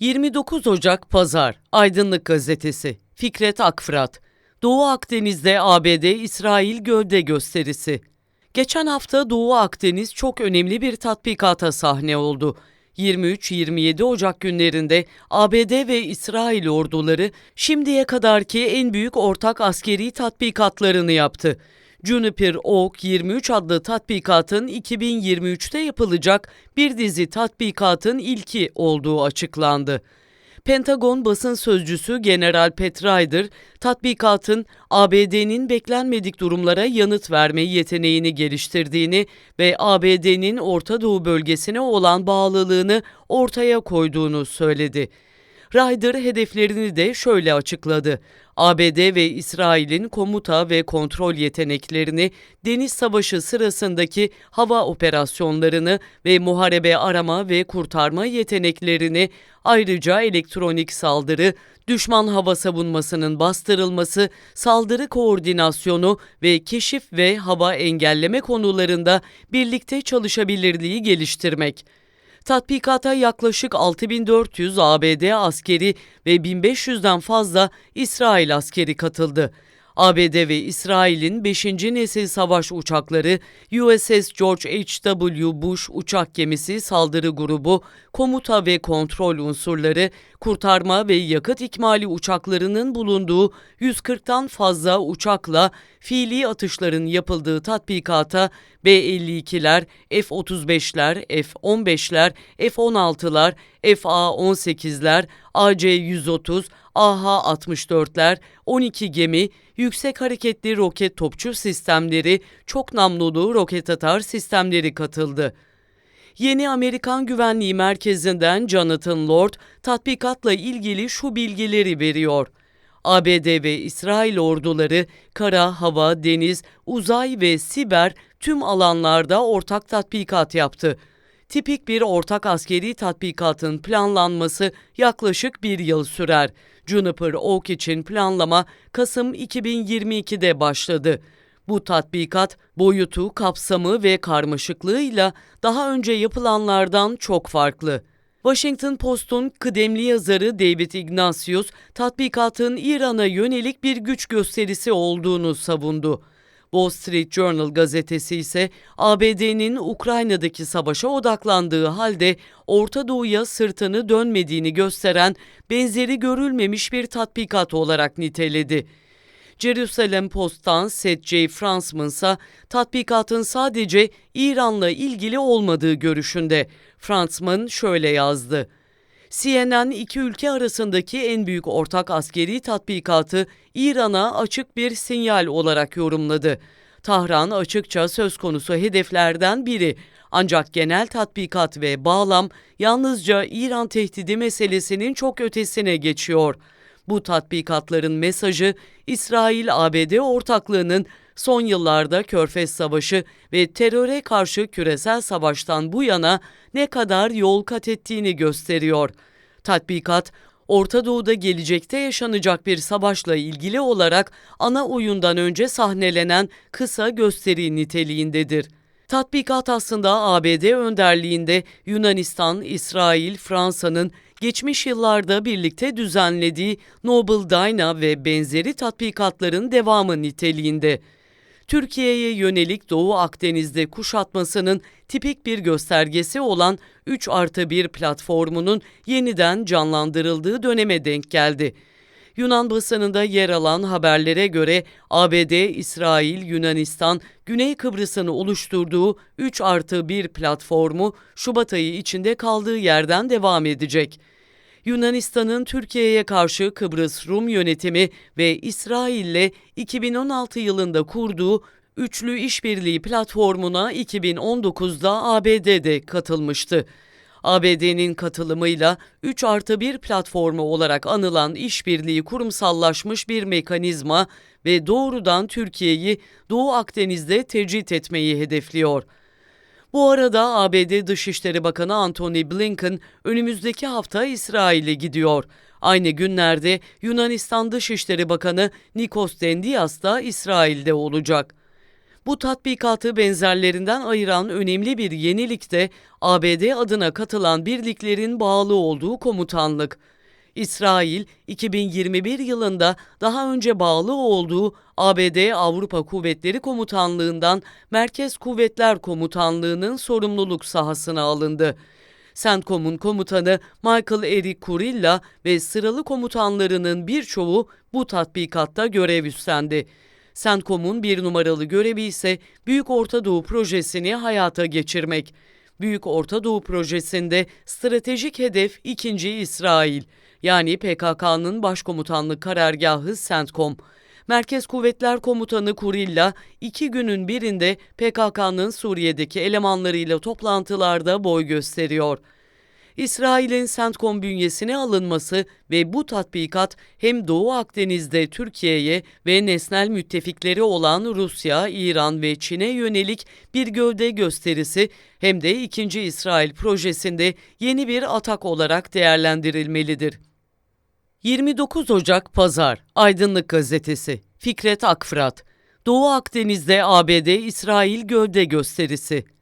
29 Ocak Pazar Aydınlık Gazetesi Fikret Akfırat Doğu Akdeniz'de ABD-İsrail gövde gösterisi Geçen hafta Doğu Akdeniz çok önemli bir tatbikata sahne oldu. 23-27 Ocak günlerinde ABD ve İsrail orduları şimdiye kadarki en büyük ortak askeri tatbikatlarını yaptı. Juniper Oak 23 adlı tatbikatın 2023'te yapılacak bir dizi tatbikatın ilki olduğu açıklandı. Pentagon basın sözcüsü General Pat Ryder, tatbikatın ABD'nin beklenmedik durumlara yanıt verme yeteneğini geliştirdiğini ve ABD'nin Orta Doğu bölgesine olan bağlılığını ortaya koyduğunu söyledi. Ryder hedeflerini de şöyle açıkladı. ABD ve İsrail'in komuta ve kontrol yeteneklerini, deniz savaşı sırasındaki hava operasyonlarını ve muharebe arama ve kurtarma yeteneklerini, ayrıca elektronik saldırı, düşman hava savunmasının bastırılması, saldırı koordinasyonu ve keşif ve hava engelleme konularında birlikte çalışabilirliği geliştirmek. Tatbikata yaklaşık 6400 ABD askeri ve 1500'den fazla İsrail askeri katıldı. ABD ve İsrail'in 5. nesil savaş uçakları USS George H.W. Bush uçak gemisi saldırı grubu, komuta ve kontrol unsurları, kurtarma ve yakıt ikmali uçaklarının bulunduğu 140'tan fazla uçakla fiili atışların yapıldığı tatbikata B-52'ler, F-35'ler, F-15'ler, F-16'lar, FA-18'ler, AC-130, AH-64'ler, 12 gemi, yüksek hareketli roket topçu sistemleri, çok namlulu roket atar sistemleri katıldı. Yeni Amerikan Güvenliği Merkezi'nden Jonathan Lord tatbikatla ilgili şu bilgileri veriyor. ABD ve İsrail orduları kara, hava, deniz, uzay ve siber tüm alanlarda ortak tatbikat yaptı. Tipik bir ortak askeri tatbikatın planlanması yaklaşık bir yıl sürer. Juniper Oak için planlama Kasım 2022'de başladı. Bu tatbikat boyutu, kapsamı ve karmaşıklığıyla daha önce yapılanlardan çok farklı. Washington Post'un kıdemli yazarı David Ignatius, tatbikatın İran'a yönelik bir güç gösterisi olduğunu savundu. Wall Street Journal gazetesi ise ABD'nin Ukrayna'daki savaşa odaklandığı halde Orta Doğu'ya sırtını dönmediğini gösteren benzeri görülmemiş bir tatbikat olarak niteledi. Jerusalem Post'tan Seth J. Fransman ise tatbikatın sadece İran'la ilgili olmadığı görüşünde. Fransman şöyle yazdı. CNN iki ülke arasındaki en büyük ortak askeri tatbikatı İran'a açık bir sinyal olarak yorumladı. Tahran açıkça söz konusu hedeflerden biri. Ancak genel tatbikat ve bağlam yalnızca İran tehdidi meselesinin çok ötesine geçiyor. Bu tatbikatların mesajı İsrail-ABD ortaklığının son yıllarda Körfez Savaşı ve teröre karşı küresel savaştan bu yana ne kadar yol kat ettiğini gösteriyor. Tatbikat, Orta Doğu'da gelecekte yaşanacak bir savaşla ilgili olarak ana oyundan önce sahnelenen kısa gösteri niteliğindedir. Tatbikat aslında ABD önderliğinde Yunanistan, İsrail, Fransa'nın geçmiş yıllarda birlikte düzenlediği Noble Dyna ve benzeri tatbikatların devamı niteliğinde. Türkiye'ye yönelik Doğu Akdeniz'de kuşatmasının tipik bir göstergesi olan 3 artı 1 platformunun yeniden canlandırıldığı döneme denk geldi. Yunan basınında yer alan haberlere göre ABD, İsrail, Yunanistan, Güney Kıbrıs'ın oluşturduğu 3 artı 1 platformu Şubat ayı içinde kaldığı yerden devam edecek. Yunanistan'ın Türkiye'ye karşı Kıbrıs Rum yönetimi ve İsrail'le 2016 yılında kurduğu Üçlü İşbirliği platformuna 2019'da ABD'de katılmıştı. ABD'nin katılımıyla 3 artı 1 platformu olarak anılan işbirliği kurumsallaşmış bir mekanizma ve doğrudan Türkiye'yi Doğu Akdeniz'de tecrit etmeyi hedefliyor. Bu arada ABD Dışişleri Bakanı Antony Blinken önümüzdeki hafta İsrail'e gidiyor. Aynı günlerde Yunanistan Dışişleri Bakanı Nikos Dendias da İsrail'de olacak. Bu tatbikatı benzerlerinden ayıran önemli bir yenilik de ABD adına katılan birliklerin bağlı olduğu komutanlık. İsrail 2021 yılında daha önce bağlı olduğu ABD Avrupa Kuvvetleri Komutanlığından Merkez Kuvvetler Komutanlığı'nın sorumluluk sahasına alındı. CENTCOM'un komutanı Michael Eric Kurilla ve sıralı komutanlarının birçoğu bu tatbikatta görev üstlendi. CENTCOM'un bir numaralı görevi ise Büyük Orta Doğu projesini hayata geçirmek. Büyük Orta Doğu projesinde stratejik hedef 2. İsrail yani PKK'nın başkomutanlık karargahı CENTCOM. Merkez Kuvvetler Komutanı Kurilla iki günün birinde PKK'nın Suriye'deki elemanlarıyla toplantılarda boy gösteriyor. İsrail'in CENTCOM bünyesine alınması ve bu tatbikat hem Doğu Akdeniz'de Türkiye'ye ve nesnel müttefikleri olan Rusya, İran ve Çin'e yönelik bir gövde gösterisi hem de 2. İsrail projesinde yeni bir atak olarak değerlendirilmelidir. 29 Ocak Pazar Aydınlık Gazetesi Fikret Akfırat Doğu Akdeniz'de ABD İsrail gövde gösterisi